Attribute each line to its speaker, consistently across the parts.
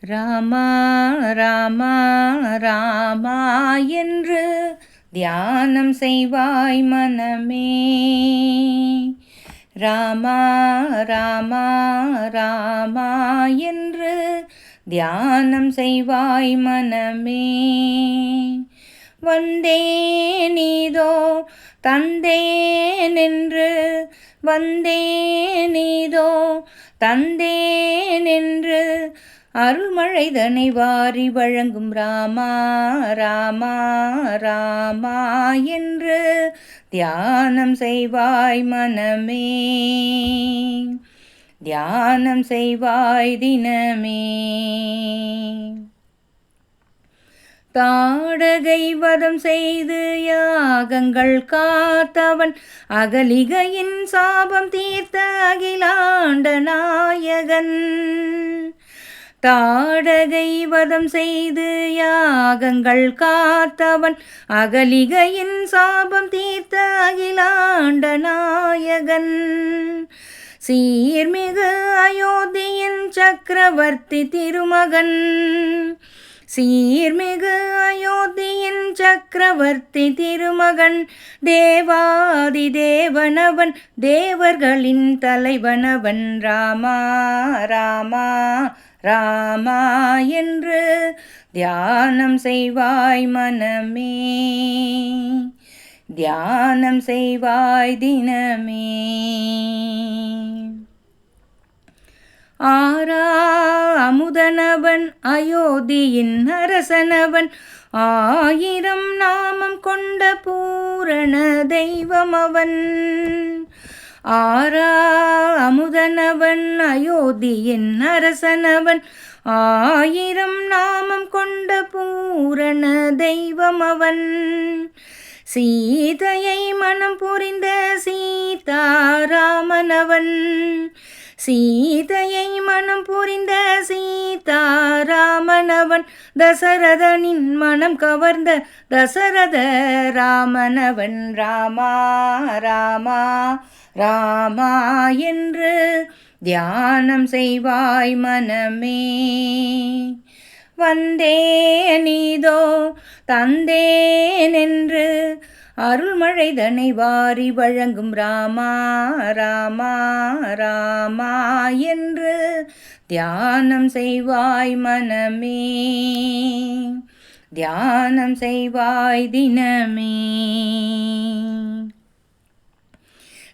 Speaker 1: ராமா ராமா ராமா என்று தியானம் செய்வாய் மனமே. ராமா ராமா ராமா என்று தியானம் செய்வாய் மனமே. வந்தே நீதோ தந்தே நின்று வந்தே நீதோ தந்தே நின்று அருள்மழை தனை வாரி வழங்கும் ராமா ராமா ராமா என்று தியானம் செய்வாய் மனமே. தியானம் செய்வாய் தினமே. தாடகை வதம் செய்து யாகங்கள் காத்தவன் அகலிகையின் சாபம் தீர்த்த அகிலாண்ட நாயகன். தாடகை வதம் செய்து யாகங்கள் காத்தவன் அகலிகையின் சாபம் தீர்த்த அகிலாண்ட நாயகன். சீர்மிகு அயோத்தியின் சக்கரவர்த்தி திருமகன். சீர்மிகு அயோத்தியின் சக்கரவர்த்தி திருமகன். தேவாதி தேவனவன் தேவர்களின் தலைவனவன். ராமா ராமா ராமா என்று தியானம் செய்வாய் மனமே. தியானம் செய்வாய் தினமே. ஆரா அமுதனவன் அயோத்தியின் அரசனவன். ஆயிரம் நாமம் கொண்ட பூரண தெய்வம் அவன். ஆரா அமுதனவன் அயோத்தியின் அரசனவன். ஆயிரம் நாமம் கொண்ட பூரண தெய்வம் அவன். சீதையை மனம் புரிந்த சீதாராமனவன் சீதையை மனம் புரிந்த சீதாராமனவன் தசரதனின் மனம் கவர்ந்த தசரத ராமனவன் ராமா ராமா ராமா என்று தியானம் செய்வாய் மனமே. வந்தேனீதோ தந்தேனென்று அருள்மழை தனை வாரி வழங்கும் ராமா ராமா ராமா என்று தியானம் செய்வாய் மனமே. தியானம் செய்வாய் தினமே.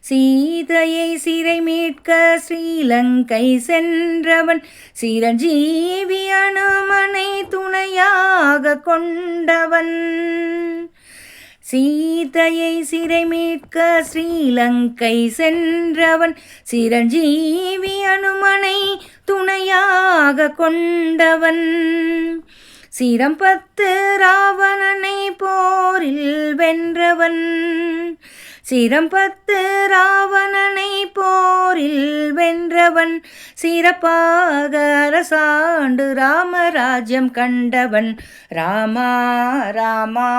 Speaker 1: சீதையை சிறை மீட்க ஸ்ரீலங்கை சென்றவன் சிரஞ்சீவி அனுமனை துணையாக கொண்டவன். சீதையை சிறை மீட்க ஸ்ரீலங்கை சென்றவன் சிரஞ்சீவி அனுமனை துணையாக கொண்டவன். சிரம் பத்து ராவணனை போரில் வென்றவன். சிரம்பத்து ராவணனை போரில் வென்றவன் சிறப்பாக அரசாண்டு ராமராஜ்யம் கண்டவன். ராமா ராமா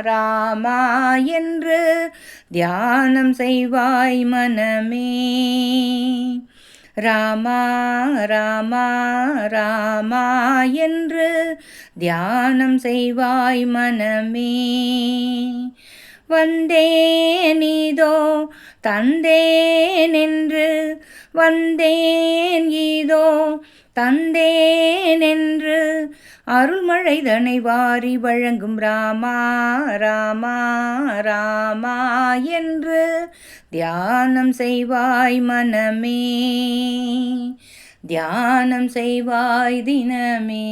Speaker 1: ராமா என்று தியானம் செய்வாய் மனமே. ராமா ராமா ராமா என்று தியானம் செய்வாய் மனமே. வந்தேனிதோ தந்தேனென்று வந்தேன் ஈதோ தந்தேனென்று அருள்மழைதனை வாரி வழங்கும் ராமா ராமா ராமா என்று தியானம் செய்வாய் மனமே. தியானம் செய்வாய் தினமே.